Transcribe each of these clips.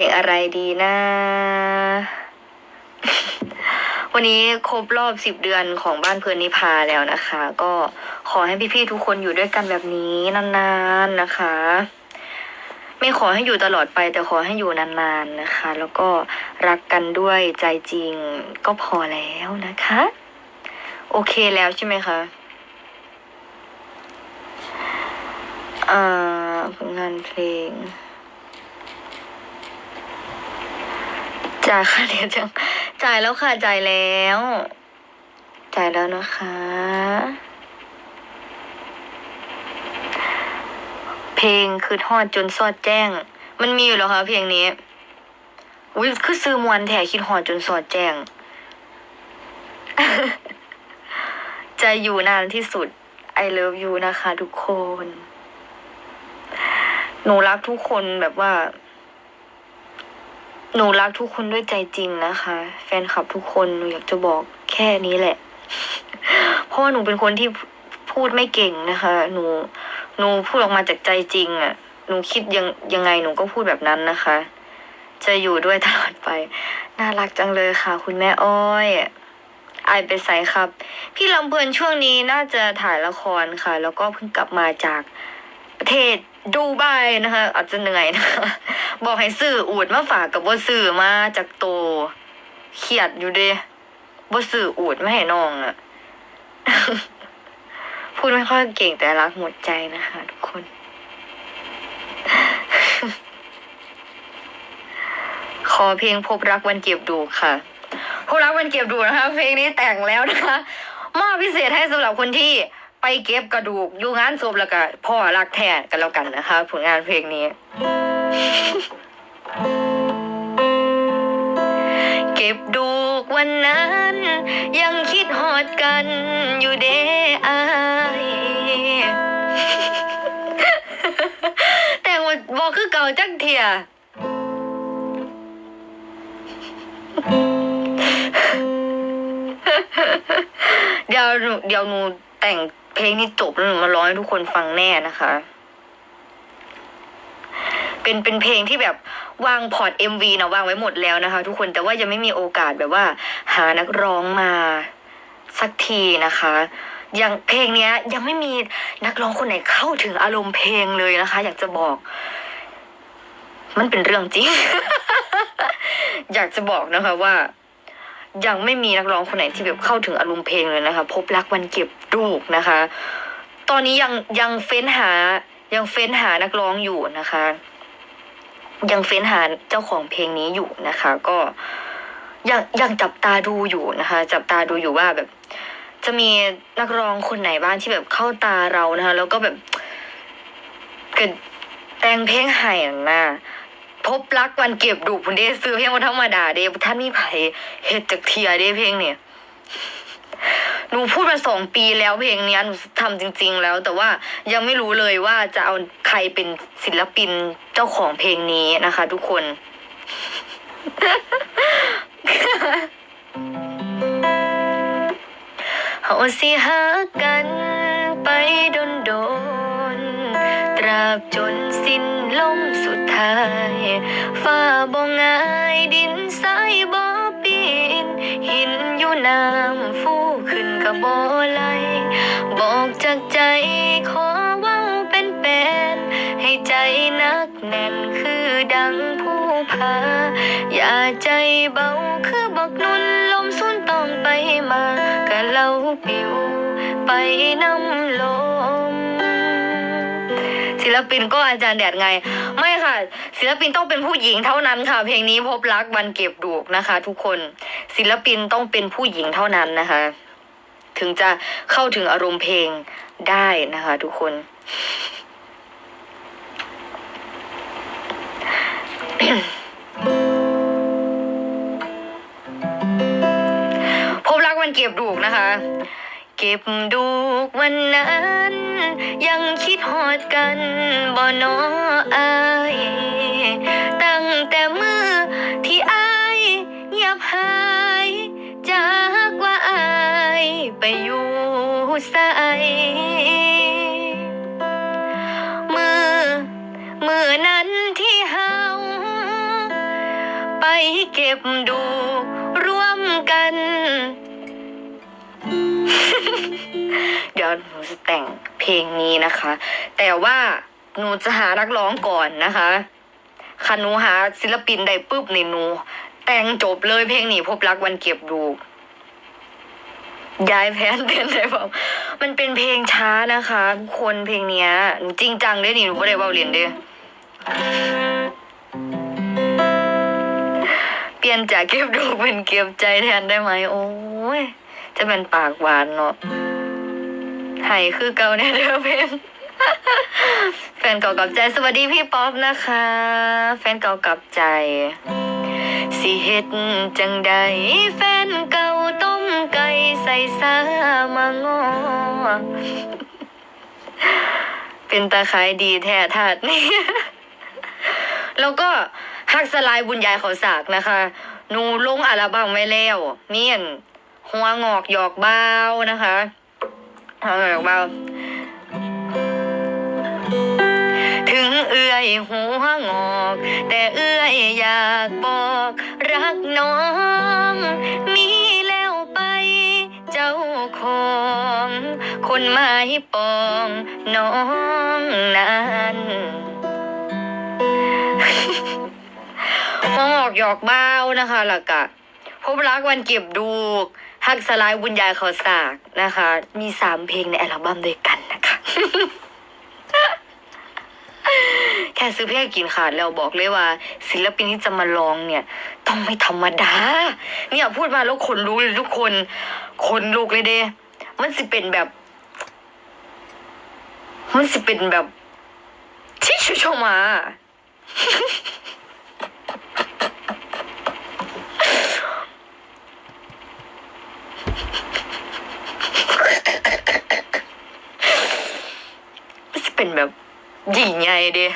เพลงอะไรดีนะ วันนี้ครบรอบสิบเดือนของบ้านเพื่อนนิพาแล้วนะคะ ก็ขอให้พี่ๆทุกคนอยู่ด้วยกันแบบนี้นานๆนะคะ ไม่ขอให้อยู่ตลอดไป แต่ขอให้อยู่นานๆนะคะ แล้วก็รักกันด้วยใจจริงก็พอแล้วนะคะ โอเคแล้วใช่ไหมคะผลงานเพลง จ่ายค่าเรียนจังจ่ายแล้วค่ะจ่ายแล้ว จ่ายแล้วนะคะ เพลงคือทอดจนซอดแจ้ง มันมีอยู่แล้วคะเพลงนี้อุ้ยคือซื้อมวนแถคิดหอดจนสอดแจ้ง จะอยู่นานที่สุด I love you นะคะทุกคน หนูรักทุกคนแบบว่า หนูรักทุกคนด้วยใจจริงนะคะ แฟนคลับทุกคนหนูอยากจะบอกแค่นี้แหละ เพราะว่าหนูเป็นคนที่พูดไม่เก่งนะคะ หนูหนูพูดออกมาจากใจจริงอะ่ะ หนูคิดยังยังไงหนูก็พูดแบบนั้นนะคะ จะอยู่ด้วยตลอดไป น่ารักจังเลยค่ะ คุณแม่อ้อยไอไปใส่ครับ พี่ลำเพลินช่วงนี้น่าจะถ่ายละครค่ะ แล้วก็เพิ่งกลับมาจากประเทศ ดูไบนะคะ อาจจะเหนื่อยนะคะบอกให้ซื้ออูดมาฝากกับว่าซื้อมาจากโตเครียดอยู่เด้ว่าซื้ออูดไม่ให้น้องอะพูดไม่ค่อยเก่งแต่รักหมดใจนะคะทุกคน ขอเพลงพบรักวันเก็บดูค่ะพบรักวันเก็บดูนะคะ เพลงนี้แต่งแล้วนะคะมอบพิเศษให้สำหรับคนที่ ไปเก็บกระดูกอยู่งานศพแล้วก็พ่อรักแท้กันแล้วกันนะคะ ผลงานเพลงนี้ เก็บดูกวันนั้น ยังคิดหอดกันอยู่เด้อายแต่ว่าบอกคือเก่าจังเทียเดี๋ยวนูเดี๋ยวหนูแต่ง เพลงนี้จบแล้วหนูมาร้องให้ทุกคนฟังแน่นะคะ เป็นเป็นเพลงที่แบบวางพอร์ต MV นะวางไว้หมดแล้วนะคะ ทุกคนแต่ว่ายังไม่มีโอกาสแบบว่า หานักร้องมาสักทีนะคะยังเพลงเนี้ย ยังไม่มีนักร้องคนไหนเข้าถึงอารมณ์เพลงเลยนะคะ อยากจะบอก มันเป็นเรื่องจริง อยากจะบอกนะคะว่า ยังไม่มีนักร้องคนไหนที่แบบเข้าถึงอารมณ์เพลงเลยนะคะ พบรักวันเก็บลูกนะคะ ตอนนี้ยังยังเฟ้นหายังเฟ้นหานักร้องอยู่นะคะ ยังเฟ้นหาเจ้าของเพลงนี้อยู่นะคะ ก็ยังยังจับตาดูอยู่นะคะ จับตาดูอยู่ว่าแบบ จะมีนักร้องคนไหนบ้างที่แบบเข้าตาเรานะคะ แล้วก็แบบเกิดแต่งเพลงให้นะ พบรักวันเก็บดูพุ่นเด้ซื้อเพลงมาธรรมดาเด้ท่านมีไผเฮ็ดจากเทียเด้เพลงเนี่ยหนูพูดมาสองปีแล้วเพลงเนี้ยหนูทำจริง ๆ แล้ว แต่ว่ายังไม่รู้เลยว่าจะเอาใครเป็นศิลปินเจ้าของเพลงนี้นะคะ ทุกคนเฮาสิหากันไปโดนดนาบจนสิ้นลมสุดท้ายฟ้าบ่งายดินทรายบ่ปีน หินอยู่น้ำฟูขึ้นกับบ่ไหลบอกจากใจขอเว้าเป็นเป็นให้ใจนักแน่นคือดังผู้พา อย่าใจเบาคือบอกนุนลมสุนต้องไปมากะเล่าปิวไปน้ำลม ศิลปินก็อาจารย์แดดไง ไม่ค่ะ ศิลปินต้องเป็นผู้หญิงเท่านั้นค่ะ เพลงนี้พบรักวันเก็บดูกนะคะ ทุกคนศิลปินต้องเป็นผู้หญิงเท่านั้นนะคะ ถึงจะเข้าถึงอารมณ์เพลงได้นะคะ ทุกคนพบรักวันเก็บดูกนะคะ เก็บดูกวันนั้น ยังคิดหอดกันบ่นออายตั้งแต่มือที่อายเงียบหายจากว่าอายไปอยู่ใสมือมือนั้นที่เฮาไปเก็บดูร่วมกัน เดี๋ยวหนูจะแต่งเพลงนี้นะคะ แต่ว่าหนูจะหานักร้องก่อนนะคะคันหนูหาศิลปินได้ปุ๊บในหนู แต่งจบเลยเพลงนี้พบรักวันเก็บดูย้ายแพนเต้นได้บอกมันเป็นเพลงช้านะคะ คนเพลงเนี้ยหนูจริงจังด้วยนี่หนูไม่ได้เบาเรียนเด้อเปลี่ยนจากเก็บดูเป็นเก็บใจแทนได้ไหมโอ้ย จะเป็นปากหวานเนาะไห้คือเกาเนี่ยเด้อเพลงแฟนเก่ากับใจสวัสดีพี่ป๊อปนะคะ แฟนเก่ากับใจ สิเฮ็ดจังใดแฟนเก่าต้มไก่ใส่สามางอเป็นตาขายดีแท้ถาดนี่แล้วก็ฮักสลายบุญยายเขาสากนะคะหนูลงอัลบั้มไว้แล้วเมียน หัวงอกหยอกเบ้านะคะหัวงอกหยอกเบ้าถึงเอื้อยหัวงอก แต่เอื้อยอยากบอกรักน้อง มีแล้วไปเจ้าของ คนหมายปองน้องนั้นหัวงอกหยอกเบ้านะคะแล้วก็พบรักวันเก็บดูก ฮักสลายบุญยายเขาสากนะคะ มีสามเพลงในอัลบั้มด้วยกันนะคะ แค่ซื้อเพลงกินขาดแล้วบอกเลยว่า ศิลปินที่จะมาร้องเนี่ย ต้องไม่ธรรมดา เนี่ยพูดมาแล้วขนลุกเลยทุกคนขนลุกเลยเด้มันสิเป็นแบบ มันสิเป็นแบบ ที่ชุชมา มันสิเป็น แบบยิ่งใหญ่ด้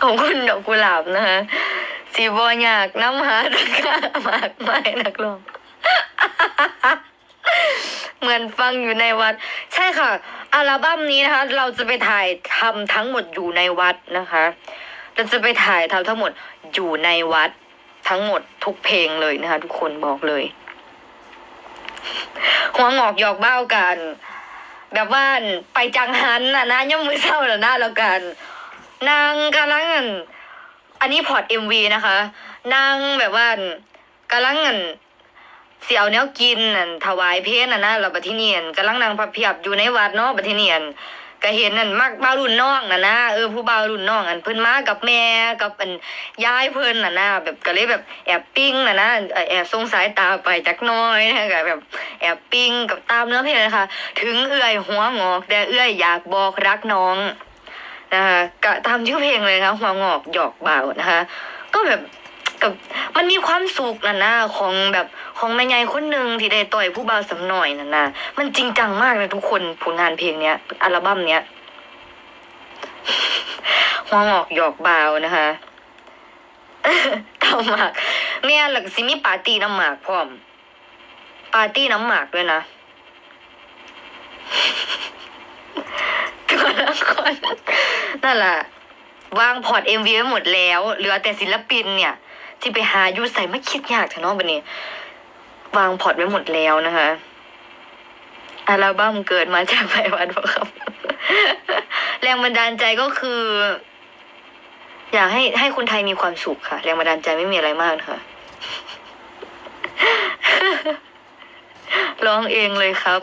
ขอบคุณดอกกุหลาบนะคะสีบอยากน้ำหาตะกร้ามากมายนักลงเหมือนฟังอยู่ในวัด ใช่ค่ะ อัลบั้มนี้นะคะ เราจะไปถ่ายทำทั้งหมดอยู่ในวัดนะคะ เราจะไปถ่ายทำทั้งหมดอยู่ในวัด ทั้งหมดทุกเพลงเลยนะคะ ทุกคนบอกเลย หัวงอกหยอกเบ้ากัน แบบว่าไปจังหันน่ะนะย่อมมือเศร้าแล้วนะแล้วกัน นางกำลังอันอันนี้พอร์ตเอ็มวีนะคะนางแบบว่ากำลังอันเสียวแนวกินอันถวายเพลน่ะนะแล้วบัดทีเนียนกำลังนางพับเพียบอยู่ในวัดเนาะบัดทีเนียน ก็เห็นนั่นมักบ่าวรุ่นน้องน่ะนะเออผู้บ่าวรุ่นน้องอันเพิ่นมากับแม่กับอันยายเพิ่นน่ะนะแบบก็เลยแบบแอบปิ้งน่ะนะแอบสงสายตาไปจักน้อยนะก็แบบแอบปิ้งกับตามเนื้อเพลงนะคะถึงเอื้อยหัวงอก แต่เอื้อยอยากบอกรักน้องนะคะก็ตามชื่อเพลงเลยนะคะหัวงอกหยอกเบานะคะก็แบบ กับมันมีความสุขนะนะของแบบของแม่ยายคนหนึ่งที่ได้ต่อยผู้บ่าวสำหน่อยนะนะมันจริงจังมากเลยทุกคนผลงานเพลงเนี้ยอัลบั้มเนี้ยหัวงอกหยอกเบานะคะเต่าหมากแม่หลักซิมีปาร์ตี้น้ำหมากพร้อม ปาร์ตี้น้ำหมากด้วยนะก่อนละคนนั่นแหละวางพอร์ตเอ็มวีไว้หมดแล้ว เหลือแต่ศิลปินเนี่ย ที่ไปหาอยู่ใส่ไม่คิดยากเถอะเนาะบันนี้ วางพอร์ตไว้หมดแล้วนะคะอัลบั้มเกิดมาจากไปวัดพระครับ แรงบันดาลใจก็คือ อยากให้ให้คนไทยมีความสุขค่ะ แรงบันดาลใจไม่มีอะไรมากนะคะร้องเองเลยครับ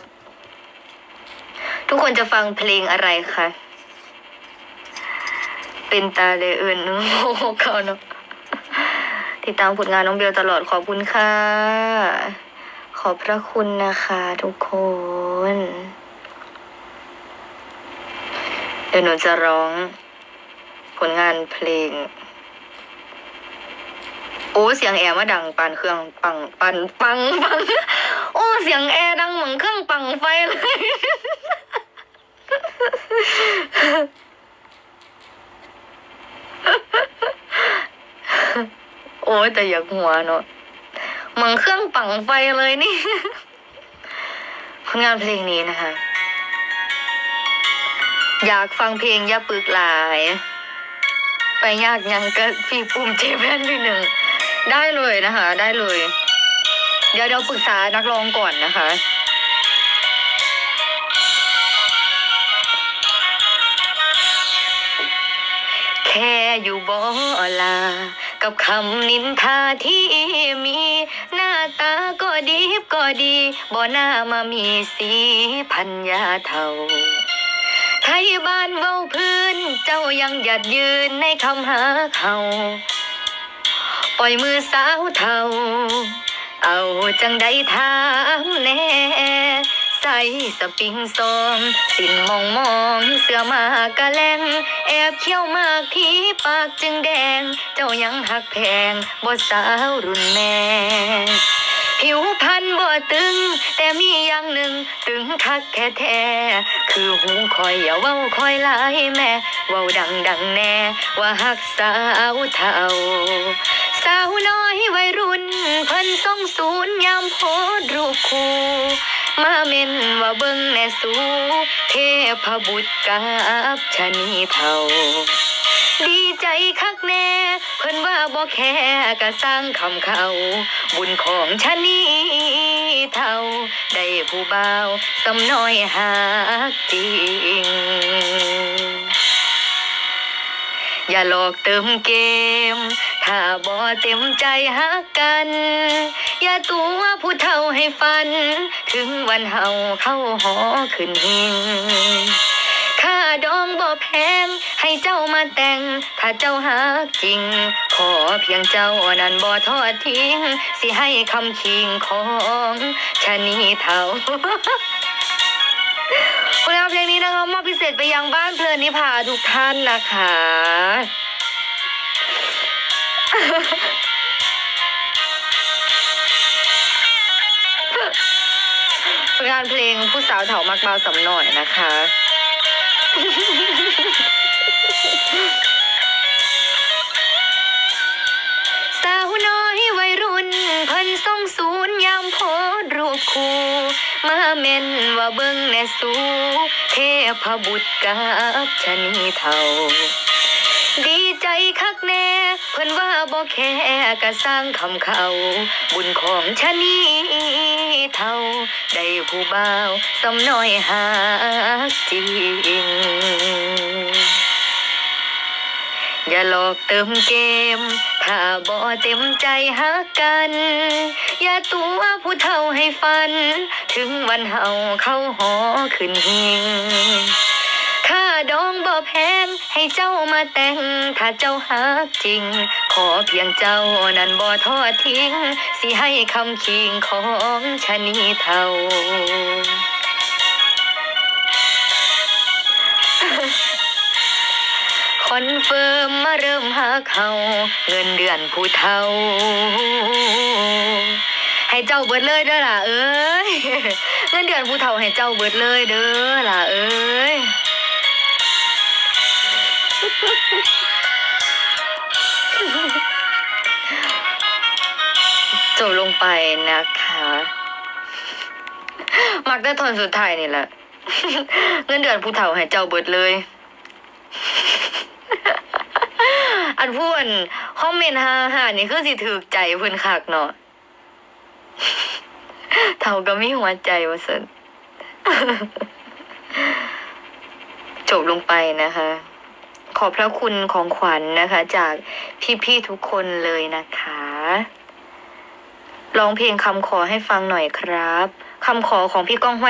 ทุกคนจะฟังเพลงอะไรคะเป็นตาเลยเอื่นนึงโอ้โหเขาเนาะ ติดตามผลงานน้องเบลตลอดขอบคุณค่ะ ขอบพระคุณนะคะทุกคน เดี๋ยวหนูจะร้อง ผลงานเพลง โอ้เสียงแอร์มาดังปานเครื่องปังปันปังปังโอ้เสียงแอร์ดังเหมือนเครื่องปังไฟเลย โอ้ ยแต่อยากหัวเนาะเหมือนเครื่องปังไฟเลยนี่ผลงานเพลงนี้นะคะ อยากฟังเพลงย่าปึกหลาย ไปยากยังก็พี่ปุ่มเจแพนพี่หนึ่ง ได้เลยนะคะ ได้เลย เดี๋ยวเดี๋ยวปรึกษานักร้องก่อนนะคะแค่อยู่บ่ลา กับคำนินทาที่มี หน้าตาก็ดีก็ดีบ่น่ามามีสีพันยาเทาไทยบ้านเว้าพื้น เจ้ายังหยัดยืนในคำหาเขาปล่อยมือสาวเทา เอาจังได้ทางแน่ใส่สปริงซอง สินมองมอง เสื้อมากะแลง แอบเขี้ยวมากที่ปากจึงแดง จ้ายังหักแพงบ่สาวรุ่นแม่ผิวพันบ่ตึง แต่มีอย่างหนึ่งตึงคักแค่แท้คือหูคอยอย่าเว้าคอยลายแม่เว้าดังดังแน่ ว่าหักสาวเท่า สาวน้อยวัยรุ่น เพิ่นส่งศูนย์ยามโพสต์รูปคู่ มาเม่นว่าเบิ่งแน่สูเทพบุตรกับชะนีเท่า ดีใจคักแน่ เพิ่นว่าบ่แค่กะสร้างคำเขา บุญของชะนีเท่า ได้ผู้บ่าวสำน้อยหักจริง อย่าหลอกเติมเกม ถ้าบ่เต็มใจหักกัน อย่าตัวผู้เฒ่าให้ฝัน ถึงวันเฮาเข้าหอขึ้นหิงค่าดองบ่แพง ให้เจ้ามาแต่ง ถ้าเจ้าหักจริง ขอเพียงเจ้านั้นบ่ทอดทิ้ง สิให้คำคิงของชะนีเท่าผลงานเพลงนี้นะคะมอบพิเศษไปยังบ้านเพลินนิพาทุกท่านนะคะผลงานเพลงผู้สาวเถามักเบาสำหน่อยนะคะ สาวน้อยวัยรุ่นเพิ่นส่งศูนย์ยามโพสต์รูปคู่มาเม่นว่าเบิ่งแน่สูเทพบุตรกับชะนีเท่าดีใจคักแน่เพิ่นว่าบ่แค่กะสร้างคำเขา บุญของชะนีเท่าได้ผู้บ่าวสำน้อยหักจริง อย่าหลอกเติมเกม ถ้าบ่เต็มใจหักกัน อย่าตัวผู้เฒ่าให้ฝัน ถึงวันเฮาเข้าหอขึ้นหิงค่าดองบ่แพงให้เจ้ามาแต่ง ถ้าเจ้าหักจริง ขอเพียงเจ้านั้นบ่ทอดทิ้ง สิให้คำคิงของชะนีเท่า คอนเฟิร์มมาเริ่มหาเขาเงินเดือนผู้เฒ่า ให้เจ้าเบิดเลยเด้อล่ะเอ้ยเงินเดือนผู้เฒ่าให้เจ้าเบิดเลยเด้อล่ะเอ้ยจบลงไปนะคะมักได้ทอนสุดท้ายนี่แหละ เงินเดือนผู้เฒ่าให้เจ้าเบิดเลย อันพูดคอมเมนต์ฮาฮานี่คือสิถือใจเพิ่นคักเนาะเท่าก็มีหัวใจว่าซั่นจบลงไปนะคะ ขอบพระคุณของขวัญนะคะ จากพี่ๆทุกคนเลยนะคะร้องเพลงคำขอให้ฟังหน่อยครับคำขอของพี่ก้องห้วย